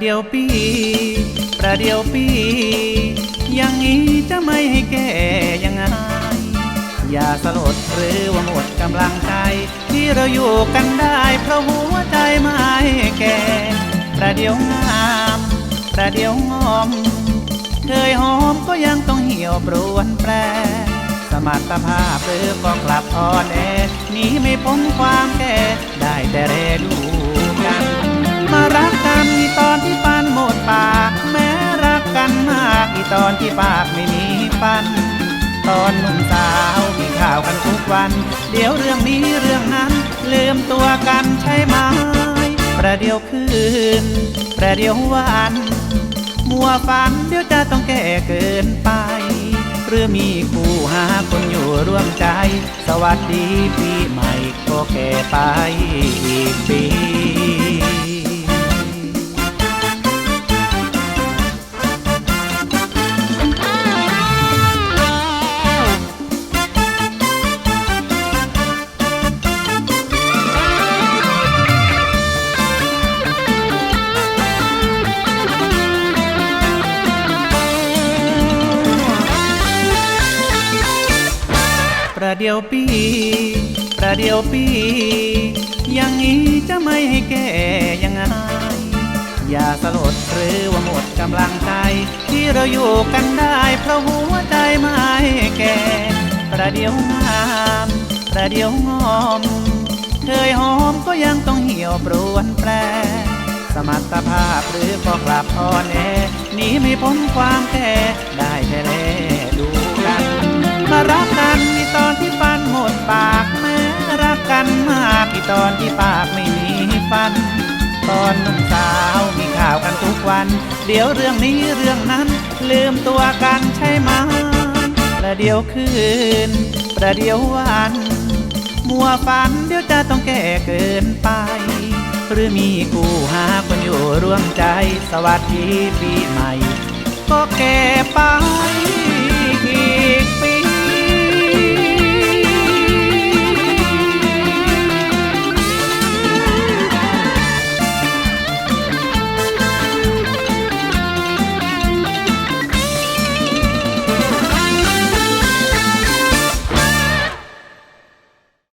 เดี๋ยวปี ประเดี๋ยวปี อย่างนี้จะไม่ให้แก้ยังไง อย่าสลดหรือว่าหมดกำลังใจ ที่เราอยู่กันได้เพราะหัวใจไม่แก่ ประเดี๋ยวงาม ประเดี๋ยวงอม เคยหอมก็ยังต้องเหี่ยวปรวนแปร สมรรถภาพหรือก็กลับอ่อนแอหนีไม่พ้นความแก่ ตอนที่ปากไม่มีปัน ตอนหนุ่มสาวมีข่าวกันทุกวัน เดี๋ยวเรื่องนี้เรื่องนั้น ลืมตัวกันใช่ไหมประเดี๋ยวคืน ประเดี๋ยววัน มัวฝันเดี๋ยวจะต้องแก่เกินไป หรือมีคู่หาคนอยู่ร่วมใจ สวัสดีปีใหม่ก็แก่ไปอีกปี ประเดียวปี ประเดียวปี อย่างนี้จะไม่ให้แก้ยังไง อย่าสลดหรือว่าหมดกำลังใจ ที่เราอยู่กันได้เพราะหัวใจไม่แก่ ประเดียวงาม ประเดียวงอมเคยหอมก็ยังต้องเหี่ยวปรวนแปร สมรรถภาพหรือก็กลับอ่อนแอหนีไม่พ้นความแก่ได้ ตอนที่ปากไม่มีฟัน ตอนหนุ่มสาวมีข่าวกันทุกวัน เดี๋ยวเรื่องนี้เรื่องนั้น ลืมตัวกันใช่ไหมประเดี๋ยวคืน ประเดี๋ยววัน มัวฝันเดี๋ยวจะต้องแก่เกินไป หรือมีกูหาคนอยู่ร่วมใจ สวัสดีปีใหม่ ก็แก่ไป